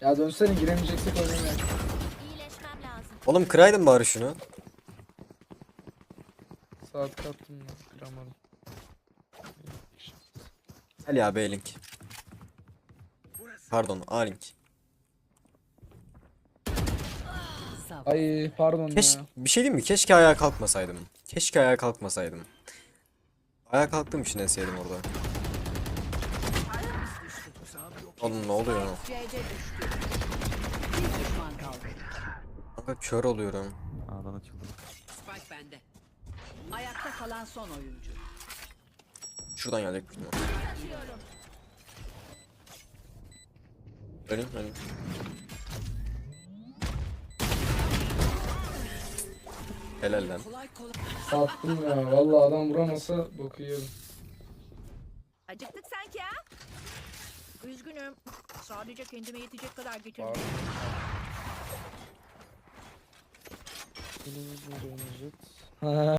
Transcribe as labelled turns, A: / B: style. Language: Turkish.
A: Ya dönsene giremeyeceksek oynamayalım.
B: İyileşmem lazım.
C: Oğlum kıraydın bari şunu.
A: Saat kattım ya. Kıramadım.
C: Gel ya B-Link. Pardon A-Link.
A: Ay pardon
C: Keş
A: ya.
C: bir şey diyeyim mi? Keşke ayağa kalkmasaydım. Keşke ayağa kalkmasaydım. Ayağa kalktığım için enseydim orada. Oğlum ne oluyor? Kanka kör oluyorum.
D: A'dan açıldı.
E: Spike bende. Ayakta kalan son oyuncu.
C: Şuradan gelecek ihtimal. Öleyim öleyim. Helal lan.
A: Sattım ya. Vallahi adam vuramasa boku yiyorum.
B: Acıktık sanki ha? Üzgünüm. Sadece kendime yetecek kadar getirdim.
A: Ha.